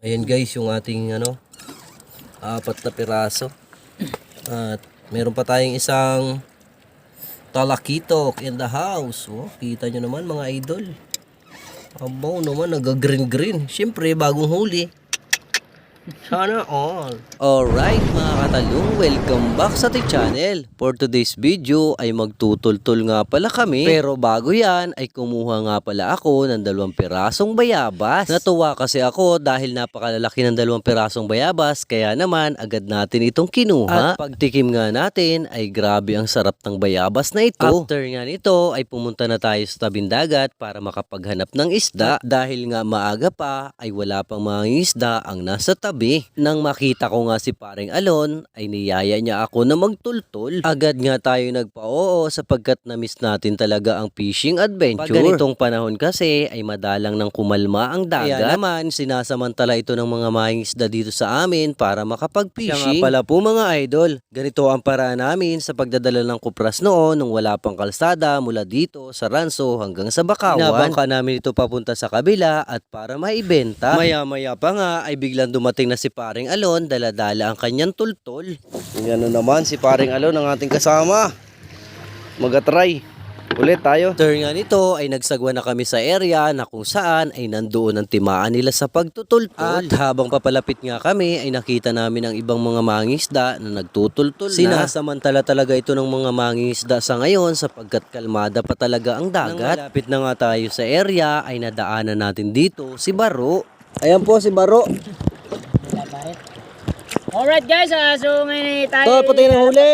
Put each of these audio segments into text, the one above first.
Ayan guys, yung ating ano, apat na piraso. At meron pa tayong isang talakitok in the house. Oh, kita nyo naman mga idol. Abaw naman, nag-green green. Siyempre, bagong huli. Sana all. Alright mga katalong, welcome back sa ating channel. For today's video ay magtutultol nga pala kami. Pero bago yan ay kumuha nga pala ako ng dalawang pirasong bayabas. Natuwa kasi ako dahil napakalalaki ng dalawang pirasong bayabas kaya naman agad natin itong kinuha. At pagtikim nga natin ay grabe ang sarap ng bayabas na ito. After nga nito ay pumunta na tayo sa tabing dagat para makapaghanap ng isda. At dahil nga maaga pa ay wala pang mga isda ang nasa tabi. Nang makita ko nga si paring Alon ay niyaya niya ako na magtultol. Agad nga tayo nagpa-oo sapagkat na-miss natin talaga ang fishing adventure. Pag ganitong panahon kasi ay madalang nang kumalma ang dagat. Kaya naman sinasamantala ito ng mga mangingisda dito sa amin para makapag-fishing. Siya nga pala po mga idol, ganito ang paraan namin sa pagdadala ng kupras noon nung wala pang kalsada mula dito sa Ranso hanggang sa Bakawan. Inabangka namin ito papunta sa kabila at para maibenta. Maya-maya pa nga ay biglang dumating na si paring Alon, daladala ang kanyang tultol. Yan na naman si paring Alon ang ating kasama. Magatry. Ulit tayo. After nga nito ay nagsagwa na kami sa area na kung saan ay nandoon ang timaan nila sa pagtutultol. At habang papalapit nga kami ay nakita namin ang ibang mga mangingisda na nagtutultol na. Sinasamantala talaga ito ng mga mangingisda sa ngayon sapagkat kalmada pa talaga ang dagat. Nang malapit na nga tayo sa area ay nadaanan natin dito si Baro. Ayan po si Baro. Alright guys, ah, so ngayon ay tayo To, puti na huli.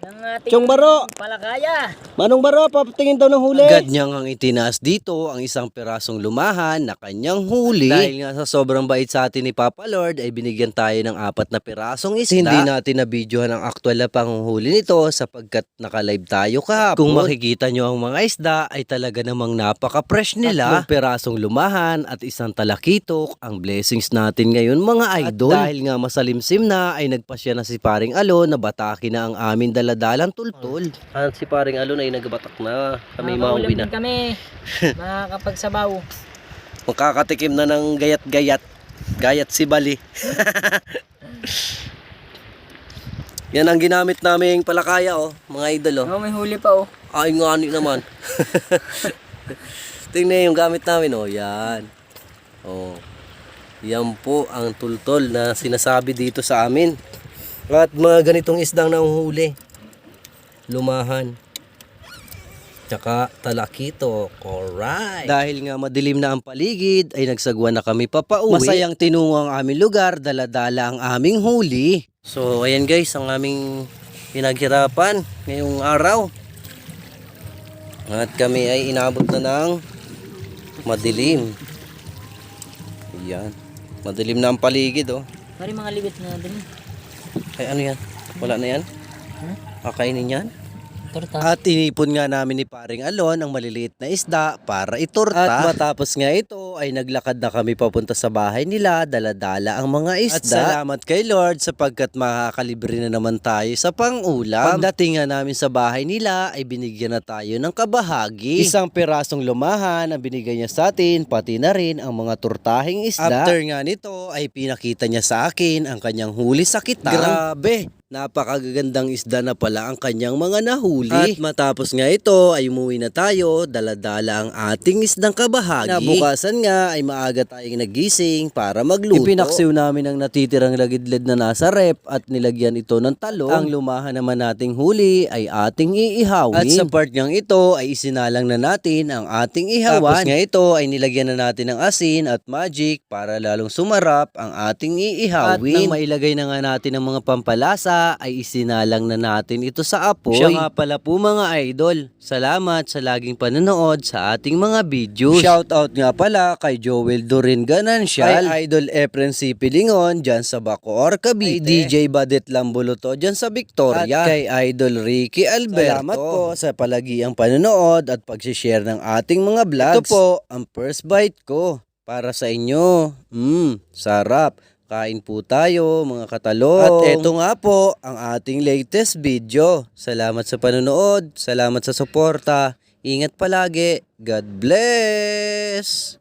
ng ating Chong Baro. palakaya. Manong Baro, papatingin daw ng huli. Agad niyang ang itinaas dito ang isang pirasong lumahan na kanyang huli. Dahil nga sa sobrang bait sa atin ni Papa Lord ay binigyan tayo ng apat na pirasong isda. Hindi natin na videohan ang aktual na panguhuli nito sapagkat naka-live tayo kahapon. Kung makikita nyo ang mga isda ay talaga namang napaka-fresh nila. Tatlong pirasong lumahan at isang talakitok ang blessings natin ngayon mga idol. At dahil nga masalimsim na ay nagpasya na si paring Alo na bataki na ang amin daladalang tultol. At si paring Alo na ay nagbatak na. Kami mauwi na. kami. Makakapagsabaw. Makakatikim na ng gayat-gayat. Gayat si Bali. Yan ang ginamit naming palakaya oh, mga idol oh. Oh, may huli pa oh. Ay nga ano naman. Tingnan yung gamit namin oh, yan. Oh. Yan po ang tultol na sinasabi dito sa amin. At mga ganitong isdang nanguhuli. Lumahan. Tsaka talakito. Alright. Dahil nga madilim na ang paligid, ay nagsagwa na kami papauwi. Masayang tinungo ang aming lugar, daladala ang aming huli. So, ayan guys, ang aming pinaghirapan ngayong araw. At kami ay inabot na ng madilim. Ayan. Madilim na ang paligid oh. Pari mga libit na din. Ay ano yan? Wala na yan? Hmm? Kakainin yan? Torta. At inipon nga namin ni paring Alon ang maliliit na isda para itorta. At matapos nga ito ay naglakad na kami papunta sa bahay nila, daladala ang mga isda. At salamat kay Lord sapagkat makakalibre na naman tayo sa pangulam. Pagdating nga namin sa bahay nila ay binigyan na tayo ng kabahagi. Isang pirasong lumahan ang binigay niya sa atin, pati na rin ang mga turtahing isda. After nga nito ay pinakita niya sa akin ang kanyang huli sa kitang. Grabe! Napakagandang isda na pala ang kanyang mga nahuli. At matapos nga ito ay umuwi na tayo, daladala ang ating isdang kabahagi. Nabukasan nga ay maaga tayong nagising para magluto. Ipinaksiw namin ang natitirang lagidlid na nasa rep at nilagyan ito ng talong. Ang lumahan naman nating huli ay ating iihawin. At sa part niyang ito ay isinalang na natin ang ating ihawan. Tapos nga ito ay nilagyan na natin ng asin at magic para lalong sumarap ang ating iihawin. At nang mailagay na nga natin ang mga pampalasa ay isinalang na natin ito sa apoy. Siya nga pala po mga idol. Salamat sa laging panonood sa ating mga videos. Shoutout nga pala kay Joel Dorin Ganancial. Kay Idol Efren C. Pilingon dyan sa Bacoor, Cavite. Kay DJ Badet Lambuluto dyan sa Victoria. At kay Idol Ricky Alberto. Salamat po sa palagiang panonood at pag-share ng ating mga vlogs. Ito po ang first bite ko para sa inyo. Mmm, sarap. Kain po tayo mga katalong. At eto nga po ang ating latest video. Salamat sa panonood, salamat sa suporta. Ingat palagi. God bless!